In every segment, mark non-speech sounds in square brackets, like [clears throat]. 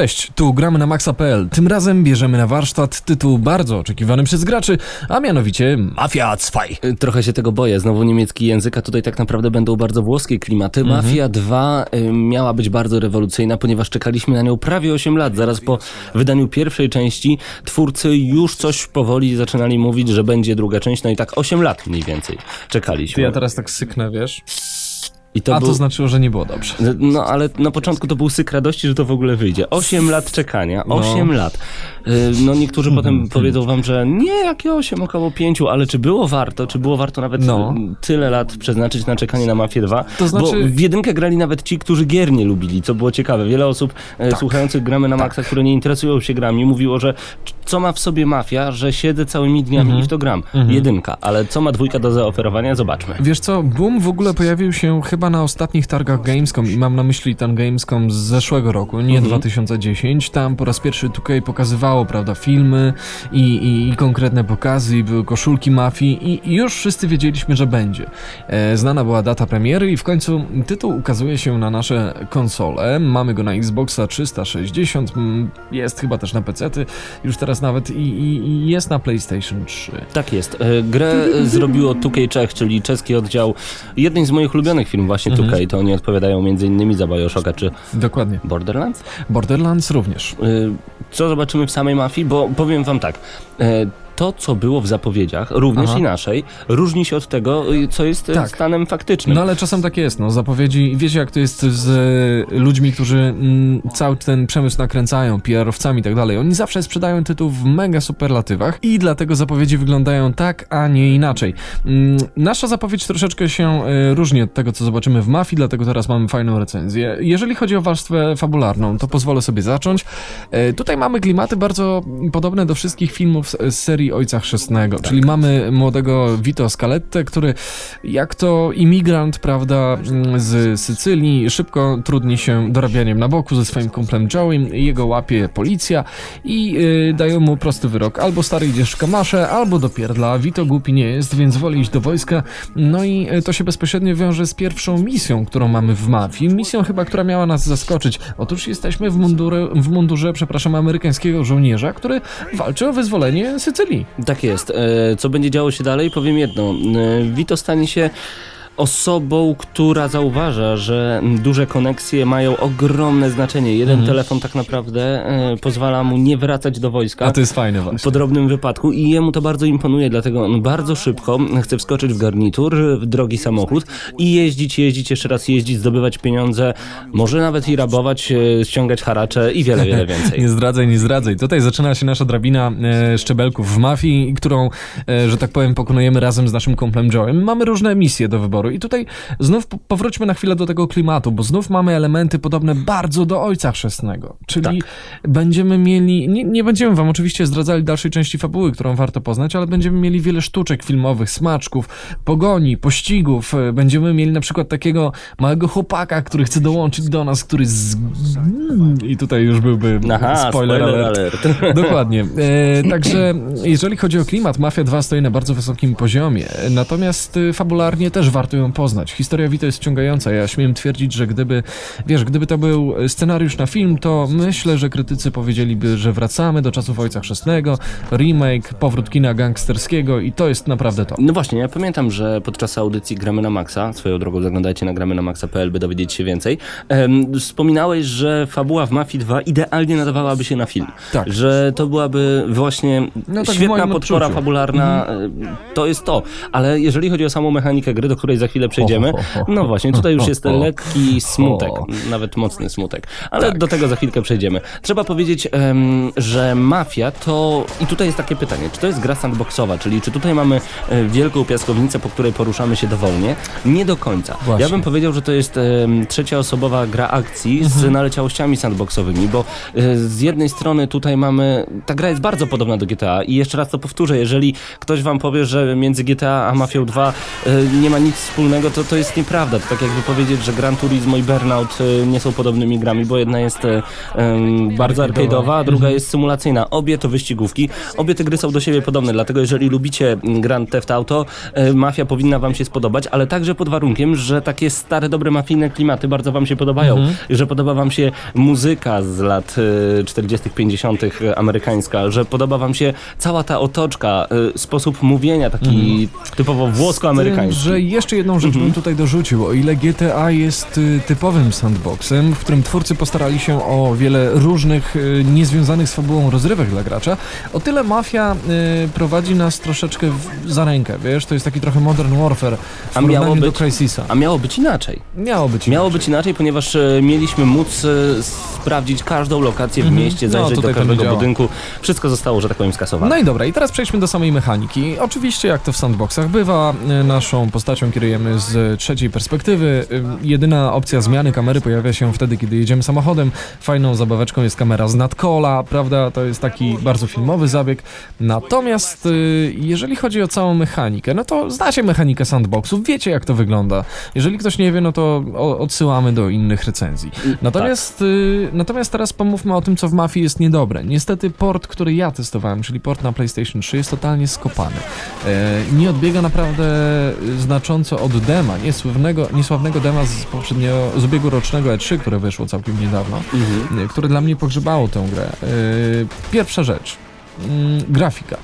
Cześć, tu gramy na maxa.pl. Tym razem bierzemy na warsztat tytuł bardzo oczekiwany przez graczy, a mianowicie Mafia 2. Y, Trochę się tego boję, znowu niemiecki język, a tutaj tak naprawdę będą bardzo włoskie klimaty. Mafia 2 y, miała być bardzo rewolucyjna, ponieważ czekaliśmy na nią prawie 8 lat. Zaraz po wydaniu pierwszej części twórcy już coś powoli zaczynali mówić, że będzie druga część, no i tak 8 lat mniej więcej czekaliśmy. Ja teraz tak syknę, wiesz? I to A był... to znaczyło, że nie było dobrze. No ale na początku to był syk radości, że to w ogóle wyjdzie. 8 lat czekania, 8 lat. Y, No niektórzy potem powiedzą wam, że nie, jakie 8, około 5, ale czy było warto, czy było warto nawet No. tyle lat przeznaczyć na czekanie na Mafię 2? To znaczy- Bo w jedynkę grali nawet ci, którzy gier nie lubili, co było ciekawe. Wiele osób e, słuchających gramy na Maxa, które nie interesują się grami, mówiło, że co ma w sobie Mafia, że siedzę całymi dniami i w to gram. Jedynka, ale co ma dwójka do zaoferowania, zobaczmy. Wiesz co, Boom w ogóle pojawił się chyba na ostatnich targach Gamescom i mam na myśli ten Gamescom z zeszłego roku, nie 2010. Tam po raz pierwszy 2K pokazywało, prawda, filmy i, i, i konkretne pokazy, i były koszulki mafii i, i już wszyscy wiedzieliśmy, że będzie. E, znana była data premiery i w końcu tytuł ukazuje się na nasze konsole. Mamy go na Xboxa 360, mm, jest chyba też na PC-ty, już teraz nawet i, jest na PlayStation 3. Tak jest. E, Grę zrobiło 2K Czech, czyli czeski oddział jednej z moich ulubionych filmów, właśnie 2K. To oni odpowiadają m.in. za Bioshocka czy Dokładnie. Borderlands. Borderlands również. E, Co zobaczymy w samej mafii? Bo powiem wam tak. To, co było w zapowiedziach, również Aha. i naszej, różni się od tego, e, co jest e, Tak. stanem faktycznym. No ale czasem tak jest, no zapowiedzi, wiecie jak to jest z e, ludźmi, którzy mm, cały ten przemysł nakręcają, PR-owcami i tak dalej. Oni zawsze sprzedają tytuł w mega superlatywach i dlatego zapowiedzi wyglądają tak, a nie inaczej. Mm, nasza zapowiedź troszeczkę się e, różni od tego, co zobaczymy w Mafii, dlatego teraz mamy fajną recenzję. Jeżeli chodzi o warstwę fabularną, to pozwolę sobie zacząć. E, tutaj mamy klimaty bardzo podobne do wszystkich filmów z, z serii Ojca Chrzestnego, czyli mamy młodego Vito Scalette, który jak to imigrant, prawda, z Sycylii, szybko trudni się dorabianiem na boku ze swoim kumplem Joe'em, jego łapie policja i y, dają mu prosty wyrok. Albo stary idziesz w kamasze, albo do pierdla. Vito głupi nie jest, więc woli iść do wojska. No i y, to się bezpośrednio wiąże z pierwszą misją, którą mamy w mafii. Misją chyba, która miała nas zaskoczyć. Otóż jesteśmy w, mundury, w mundurze, przepraszam, amerykańskiego żołnierza, który walczy o wyzwolenie Sycylii. Tak jest. E, Co będzie działo się dalej? Powiem jedno. E, Vito stanie się osobą, która zauważa, że duże koneksje mają ogromne znaczenie. Jeden telefon tak naprawdę e, pozwala mu nie wracać do wojska. A to jest fajne właśnie. po drobnym wypadku i jemu to bardzo imponuje, dlatego on bardzo szybko chce wskoczyć w garnitur, w drogi samochód i jeździć, jeździć, jeszcze raz jeździć, zdobywać pieniądze, może nawet i rabować, e, ściągać haracze i wiele, wiele [laughs] więcej. Nie zdradzaj, nie zdradzaj. Tutaj zaczyna się nasza drabina e, szczebelków w mafii, którą, że tak powiem, pokonujemy razem z naszym kumplem Joe'em. Mamy różne misje do wyboru i tutaj znów po- powróćmy na chwilę do tego klimatu, bo znów mamy elementy podobne bardzo do Ojca Chrzestnego. Czyli będziemy mieli, nie, nie będziemy wam oczywiście zdradzali dalszej części fabuły, którą warto poznać, ale będziemy mieli wiele sztuczek filmowych, smaczków, pogoni, pościgów. E, Będziemy mieli na przykład takiego małego chłopaka, który chce dołączyć do nas, który z... I tutaj już byłby Aha, spoiler, alert. [laughs] Dokładnie. E, także jeżeli chodzi o klimat, Mafia 2 stoi na bardzo wysokim poziomie. Natomiast y, fabularnie też warto ją poznać. Historia Vito jest wciągająca. Ja śmiem twierdzić, że gdyby, wiesz, gdyby to był scenariusz na film, to myślę, że krytycy powiedzieliby, że wracamy do czasów Ojca Chrzestnego, remake, powrót kina gangsterskiego i to jest naprawdę to. No właśnie, ja pamiętam, że podczas audycji Gramy na Maxa, swoją drogą zaglądajcie na gramy na maxa.pl, by dowiedzieć się więcej, em, wspominałeś, że fabuła w Mafii 2 idealnie nadawałaby się na film. Tak. Że to byłaby właśnie No tak świetna podpora odczuciu. fabularna, em, to jest to. Ale jeżeli chodzi o samą mechanikę gry, do której za chwilę przejdziemy, no właśnie, tutaj już jest lekki smutek, nawet mocny smutek. Ale Tak. do tego za chwilkę przejdziemy. Trzeba powiedzieć, że Mafia to... I tutaj jest takie pytanie, czy to jest gra sandboxowa, czyli czy tutaj mamy e, wielką piaskownicę, po której poruszamy się dowolnie? Nie do końca. Właśnie. Ja bym powiedział, że to jest em, trzeciaosobowa gra akcji z Mhm. naleciałościami sandboxowymi, bo e, z jednej strony tutaj mamy... Ta gra jest bardzo podobna do GTA i jeszcze raz to powtórzę, jeżeli ktoś wam powie, że między GTA a Mafią 2 e, nie ma nic wspólnego, to to jest nieprawda. To tak jakby powiedzieć, że Gran Turismo i Burnout y, nie są podobnymi grami, bo jedna jest em, bardzo arcade'owa, a druga jest symulacyjna. Obie to wyścigówki. Obie te gry są do siebie podobne, dlatego jeżeli lubicie Grand Theft Auto, y, Mafia powinna wam się spodobać, ale także pod warunkiem, że takie stare, dobre mafijne klimaty bardzo wam się podobają. Że podoba wam się muzyka z lat y, 40., 50. amerykańska, że podoba wam się cała ta otoczka, sposób mówienia taki typowo włosko-amerykański. Że jeszcze jedną rzecz bym tutaj dorzucił. O ile GTA jest y, typowym sandboxem, w którym twórcy postarali się o wiele różnych, y, niezwiązanych z fabułą rozrywek dla gracza, o tyle Mafia y, prowadzi nas troszeczkę za rękę, wiesz? To jest taki trochę Modern Warfare w A miało porównaniu do być- Crysisa. A miało być inaczej. Miało być Miało inaczej. być inaczej, ponieważ e, mieliśmy móc e, sprawdzić każdą lokację w Mhm. mieście, No, zajrzeć do każdego budynku. Wszystko zostało, że tak powiem, skasowane. No i dobra, i teraz przejdźmy do samej mechaniki. Oczywiście, jak to w sandboxach bywa, naszą postacią kierujemy z trzeciej perspektywy. Jedyna opcja zmiany kamery pojawia się wtedy, kiedy jedziemy samochodem. Fajną zabaweczką jest kamera z nadkola, prawda? To jest taki bardzo filmowy zabieg. Natomiast y, jeżeli chodzi o całą mechanikę, no to znacie mechanikę sandboxów, wiecie jak to wygląda. Jeżeli ktoś nie wie, no to odsyłamy do innych recenzji. Natomiast, y, natomiast teraz pomówmy o tym, co w Mafii jest niedobre. Niestety port, który ja testowałem, czyli port na PlayStation 3 jest totalnie skopany. E, nie odbiega naprawdę znacząco od dema, niesławnego, niesławnego dema z poprzedniego, z ubiegłorocznego E3, które wyszło całkiem niedawno, Mhm. y, które dla mnie pogrzebało tę grę. E, pierwsza rzecz, mm, grafika.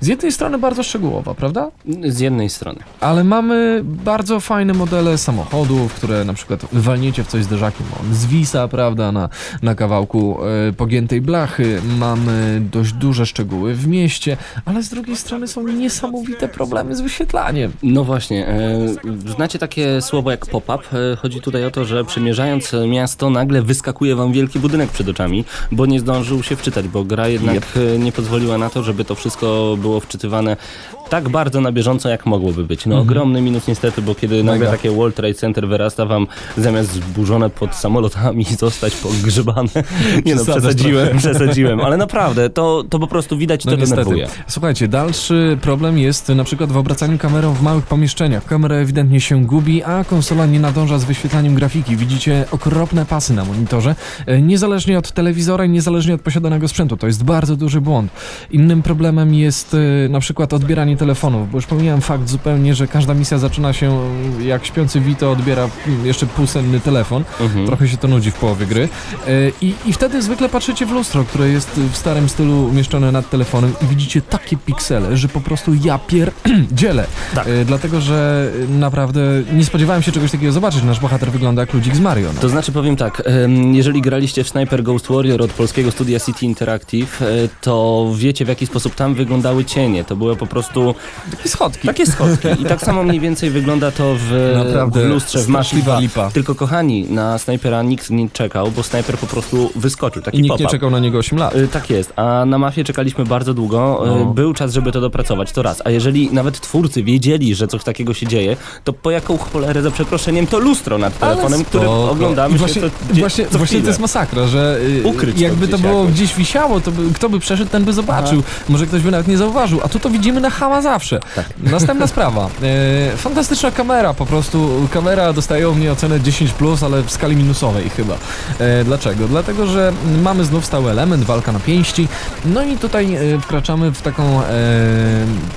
Z jednej strony bardzo szczegółowa, prawda? Z jednej strony. Ale mamy bardzo fajne modele samochodów, które na przykład walniecie w coś zderzakiem, on zwisa, prawda, na, na kawałku e, pogiętej blachy. Mamy dość duże szczegóły w mieście, ale z drugiej strony są niesamowite problemy z wyświetlaniem. No właśnie, e, znacie takie słowo jak pop-up? E, chodzi tutaj o to, że przemierzając miasto nagle wyskakuje wam wielki budynek przed oczami, bo nie zdążył się wczytać, bo gra jednak Yep. nie pozwoliła na to, żeby to wszystko było wczytywane tak bardzo na bieżąco, jak mogłoby być. No ogromny minus niestety, bo kiedy nagle takie World Trade Center wyrasta wam zamiast zburzone pod samolotami [laughs] zostać pogrzebane. [laughs] Nie no, przesadziłem, [laughs] przesadziłem, ale naprawdę to, to po prostu widać, to No niestety. denerwuje. Słuchajcie, dalszy problem jest na przykład w obracaniu kamerą w małych pomieszczeniach. Kamera ewidentnie się gubi, a konsola nie nadąża z wyświetlaniem grafiki. Widzicie okropne pasy na monitorze, e, niezależnie od telewizora i niezależnie od posiadanego sprzętu. To jest bardzo duży błąd. Innym problemem jest na przykład odbieranie telefonów, bo już pomijałem fakt zupełnie, że każda misja zaczyna się jak śpiący Vito odbiera jeszcze półsenny telefon. Mhm. Trochę się to nudzi w połowie gry. E, I, I wtedy zwykle patrzycie w lustro, które jest w starym stylu umieszczone nad telefonem i widzicie takie piksele, że po prostu ja pier... [clears throat] dzielę. Tak. E, Dlatego, że naprawdę nie spodziewałem się czegoś takiego zobaczyć. Nasz bohater wygląda jak ludzik z Mario. No. To znaczy powiem tak, jeżeli graliście w Sniper Ghost Warrior od polskiego studia City Interactive, e, to wiecie w jaki sposób tam wyglądały cienie. To były po prostu Takie schodki. takie schodki. I tak samo mniej więcej wygląda to w, Naprawdę w lustrze w Mafii straszliwa 2. lipa. Tylko kochani, na Snipera nikt nie czekał, bo Sniper po prostu wyskoczył. Taki I nikt nie czekał na niego 8 lat. Y, Tak jest, a na mafię czekaliśmy bardzo długo. Y, No. Był czas, żeby to dopracować, to raz. A jeżeli nawet twórcy wiedzieli, że coś takiego się dzieje, to po jaką cholerę za przeproszeniem to lustro nad telefonem, które oglądamy I właśnie, się co, właśnie, co właśnie to jest masakra, że y, Ukryć to jakby to gdzieś było jakoś. gdzieś wisiało, to by, kto by przeszedł, ten by zobaczył. Może ktoś by nawet nie zauważył, a tu to widzimy na hama zawsze. Tak. Następna [laughs] sprawa. E, fantastyczna kamera, po prostu kamera dostaje u mnie ocenę 10+, ale w skali minusowej chyba. E, dlaczego? Dlatego, że mamy znów stały element, walka na pięści, no i tutaj e, wkraczamy w taką e,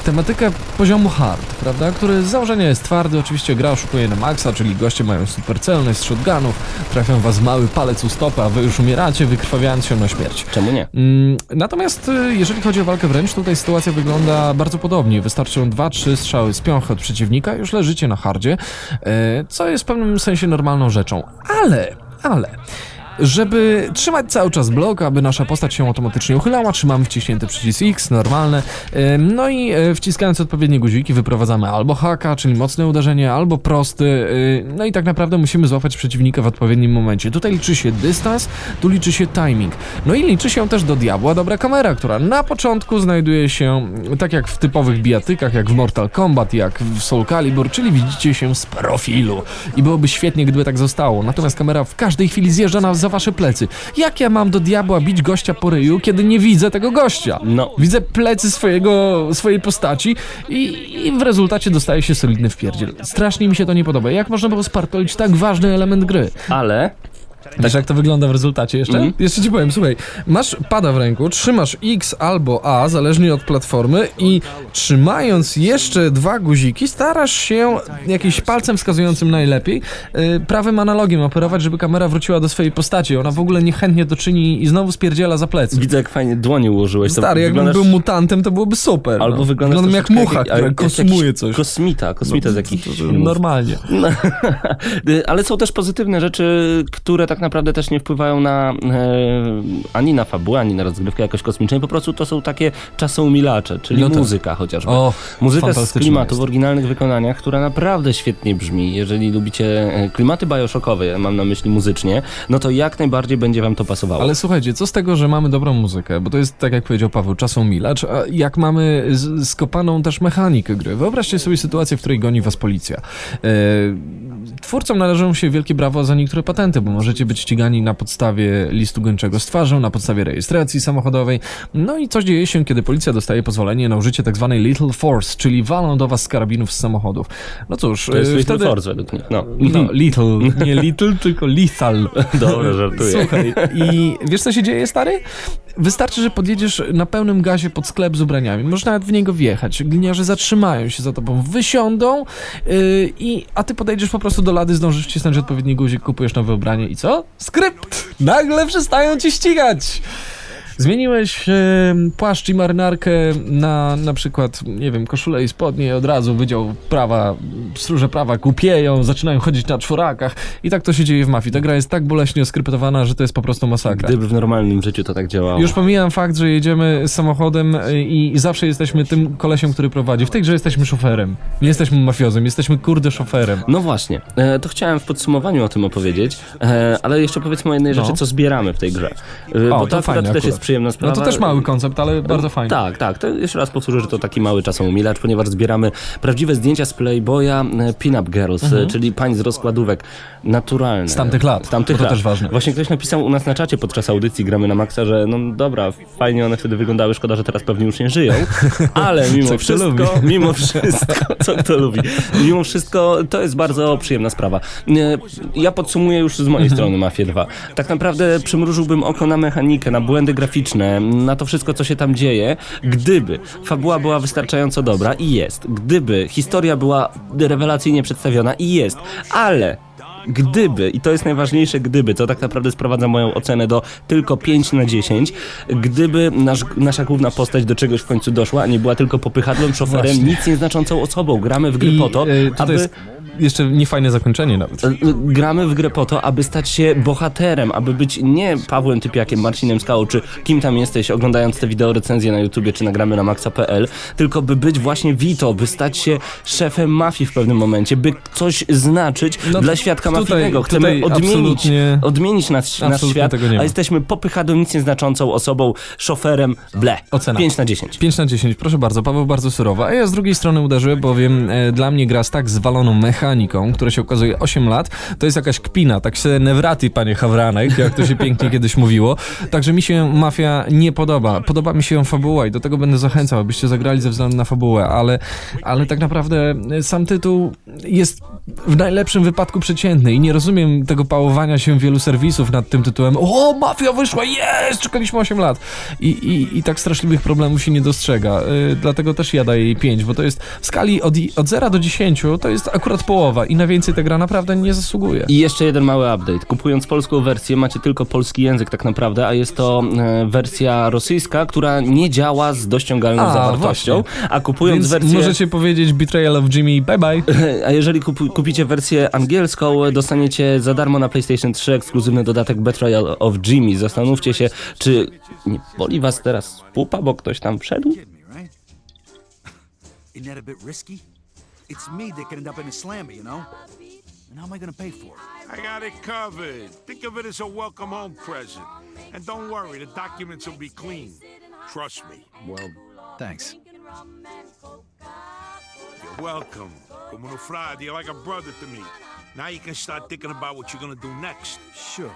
tematykę poziomu hard, prawda, który z założenia jest twardy, oczywiście gra oszukuje na maksa, czyli goście mają super celność z shotgunów, trafią was mały palec u stopy, a wy już umieracie, wykrwawiając się na śmierć. Czemu nie? Mm, Natomiast y, jeżeli chodzi o walkę wręcz, tutaj sytuacja wygląda bardzo podobnie. Wystarczą 2-3 strzały z piąchy od przeciwnika, już leżycie na hardzie, e, co jest w pewnym sensie normalną rzeczą. Ale, ale... Żeby trzymać cały czas blok, aby nasza postać się automatycznie uchylała, trzymamy wciśnięty przycisk X, normalne. No i e, wciskając odpowiednie guziki wyprowadzamy albo haka, czyli mocne uderzenie, albo prosty. y, No i tak naprawdę musimy złapać przeciwnika w odpowiednim momencie. Tutaj liczy się dystans, tu liczy się timing. No i liczy się też do diabła dobra kamera, która na początku znajduje się tak jak w typowych bijatykach, jak w Mortal Kombat, jak w Soul Calibur, czyli widzicie się z profilu. I byłoby świetnie, gdyby tak zostało. Natomiast kamera w każdej chwili zjeżdża na zawodnika wasze plecy. Jak ja mam do diabła bić gościa po ryju, kiedy nie widzę tego gościa? No. Widzę plecy swojego, swojej postaci i, i w rezultacie dostaje się solidny wpierdziel. Strasznie mi się to nie podoba. Jak można było spartolić tak ważny element gry? Ale Wiesz jak to wygląda w rezultacie jeszcze? Mhm. Jeszcze ci powiem, słuchaj, masz pada w ręku, trzymasz X albo A, zależnie od platformy i trzymając jeszcze dwa guziki, starasz się jakimś palcem wskazującym najlepiej yy, prawym analogiem operować, żeby kamera wróciła do swojej postaci. Ona w ogóle niechętnie to czyni i znowu spierdziela za plecy. widzę, jak fajnie dłonie ułożyłeś. To Stary, jakbym wyglądasz- był mutantem, to byłoby super. Albo no. wyglądasz Wyglądam jak mucha, jak- która jak jakiś coś. Kosmita, kosmita z jakichś. Normalnie. [laughs] Y, Ale są też pozytywne rzeczy, które tak naprawdę też nie wpływają na e, ani na fabułę, ani na rozgrywkę jakoś kosmiczną. Po prostu to są takie czasoumilacze, czyli No tak. muzyka chociażby. O, Muzyka z klimatu jest. w oryginalnych wykonaniach, która naprawdę świetnie brzmi. Jeżeli lubicie e, klimaty bioshockowe, mam na myśli muzycznie, no to jak najbardziej będzie wam to pasowało. Ale słuchajcie, co z tego, że mamy dobrą muzykę, bo to jest, tak jak powiedział Paweł, czasomilacz, a jak mamy skopaną też mechanikę gry. Wyobraźcie sobie sytuację, w której goni was policja. E, twórcom należą się wielkie brawo za niektóre patenty, bo możecie być ścigani na podstawie listu gończego z twarzą, na podstawie rejestracji samochodowej. No i coś dzieje się, kiedy policja dostaje pozwolenie na użycie tak zwanej little force, czyli walą do was z karabinów z samochodów. No cóż, to jest Little wtedy... Force według nich. No. No, little, nie [laughs] little, tylko lethal. Dobra, żartuję. Słuchaj, i wiesz co się dzieje, stary? Wystarczy, że podjedziesz na pełnym gazie pod sklep z ubraniami. Możesz nawet w niego wjechać. Gliniarze zatrzymają się za tobą, wysiądą, yy, i, a ty podejdziesz po prostu do lady, zdążysz wcisnąć odpowiedni guzik, kupujesz nowe ubranie i co? Skrypt! Nagle przestają cię ścigać! Zmieniłeś e, płaszcz i marynarkę na na przykład, nie wiem, koszulę i spodnie i od razu Wydział Prawa, stróże prawa kupieją, zaczynają chodzić na czworakach i tak to się dzieje w mafii. Ta gra jest tak boleśnie oskryptowana, że to jest po prostu masakra. Gdyby w normalnym życiu to tak działało. Już pomijam fakt, że jedziemy samochodem y, i zawsze jesteśmy tym kolesiem, który prowadzi. W tej grze jesteśmy szoferem. Nie jesteśmy mafiozem, jesteśmy kurde szoferem. No właśnie, e, to chciałem w podsumowaniu o tym opowiedzieć, e, ale jeszcze powiedzmy o jednej No. rzeczy, co zbieramy w tej grze. E, bo to to akurat też akurat. jest przyjemna sprawa. No to też mały koncept, ale bardzo fajny. Tak, tak. To jeszcze raz powtórzę, że to taki mały czasomilacz, ponieważ zbieramy prawdziwe zdjęcia z Playboya e, Pin-Up Girls, e, czyli pań z rozkładówek naturalne. Mhm. Z tamtych lat, Z tamtych to lat. też ważne. Właśnie ktoś napisał u nas na czacie podczas audycji Gramy na Maxa, że no dobra, fajnie one wtedy wyglądały, szkoda, że teraz pewnie już nie żyją, [laughs] ale mimo Co wszystko, [laughs] mimo wszystko, co kto lubi, mimo wszystko to jest bardzo przyjemna sprawa. E, Ja podsumuję już z mojej strony Mafię 2. Tak naprawdę przymrużyłbym oko na mechanikę, na błędy graficzne, na to wszystko, co się tam dzieje, gdyby fabuła była wystarczająco dobra i jest, gdyby historia była rewelacyjnie przedstawiona i jest, ale Gdyby, i to jest najważniejsze gdyby, to tak naprawdę sprowadza moją ocenę do tylko 5 na 10, gdyby nasz, nasza główna postać do czegoś w końcu doszła, a nie była tylko popychadłem, szoferem, Właśnie. nic nieznaczącą osobą. Gramy w grę I po to, y, tutaj aby... jest jeszcze niefajne zakończenie nawet. E, Gramy w grę po to, aby stać się bohaterem, aby być nie Pawłem Typiakiem, Marcinem Skałą, czy kim tam jesteś, oglądając te wideo recenzje na YouTubie, czy nagramy na maxa.pl, tylko by być właśnie Vito, by stać się szefem mafii w pewnym momencie, by coś znaczyć No dla świadka tutaj- mafijnego. Chcemy odmienić, odmienić nasz, nasz świat, a jesteśmy popychadłem, nic nieznaczącą osobą, szoferem, ble. Ocena. 5 na 10. 5 na 10, proszę bardzo, Paweł bardzo surowo. A ja z drugiej strony uderzyłem, bowiem e, dla mnie gra z tak zwaloną mechaniką, która się okazuje 8 lat, to jest jakaś kpina, tak się nevraty, panie Hawranek, jak to się pięknie [laughs] kiedyś mówiło. Także mi się Mafia nie podoba. Podoba mi się fabuła i do tego będę zachęcał, abyście zagrali ze względu na fabułę, ale, ale tak naprawdę sam tytuł jest w najlepszym wypadku przeciętny i nie rozumiem tego pałowania się wielu serwisów nad tym tytułem. O, Mafia wyszła, jest! Czekaliśmy 8 lat. I, i, i tak straszliwych problemów się nie dostrzega. Y, dlatego też ja daję jej 5, bo to jest w skali od, od 0 do 10 to jest akurat połowa i na więcej ta gra naprawdę nie zasługuje. I jeszcze jeden mały update. Kupując polską wersję macie tylko polski język tak naprawdę, a jest to e, wersja rosyjska, która nie działa z dościągalną A, zawartością, a kupując Więc wersję... możecie powiedzieć Betrayal of Jimmy, bye bye. [laughs] A jeżeli kup, kupicie wersję angielską, dostaniecie za darmo na PlayStation 3 ekskluzywny dodatek Betrayal of Jimmy. Zastanówcie się, czy nie boli was teraz pupa, bo ktoś tam wszedł? Isn't that a bit risky? It's me that could end up in a slammer, you know? And how am I gonna pay for it? I got it covered. Think of it as a welcome home present. And don't worry, the documents will be clean. Trust me. Well, thanks. You're welcome. Como no Friday, you're like a brother to me. Now you can start thinking about what you're gonna do next. Sure.